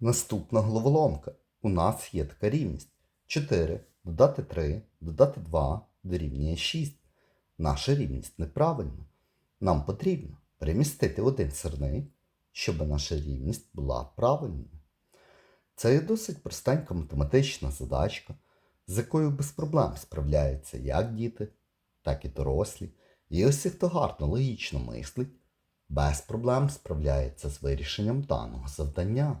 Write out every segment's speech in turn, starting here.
Наступна головоломка. У нас є така рівність. 4 додати 3, додати 2 дорівнює 6. Наша рівність неправильна. Нам потрібно перемістити один сирник, щоб наша рівність була правильною. Це є досить простенька математична задачка, з якою без проблем справляються як діти, так і дорослі. І усі, хто гарно логічно мислить, без проблем справляється з вирішенням даного завдання.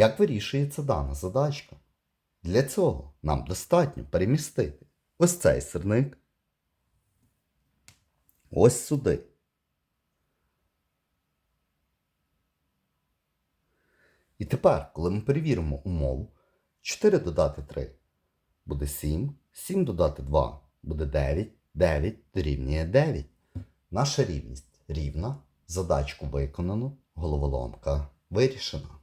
Як вирішується дана задачка? Для цього нам достатньо перемістити ось цей сирник ось сюди. І тепер, коли ми перевіримо умову, 4 додати 3 буде 7, 7 додати 2 буде 9, 9 дорівнює 9. Наша рівність рівна, задачку виконано, головоломка вирішена.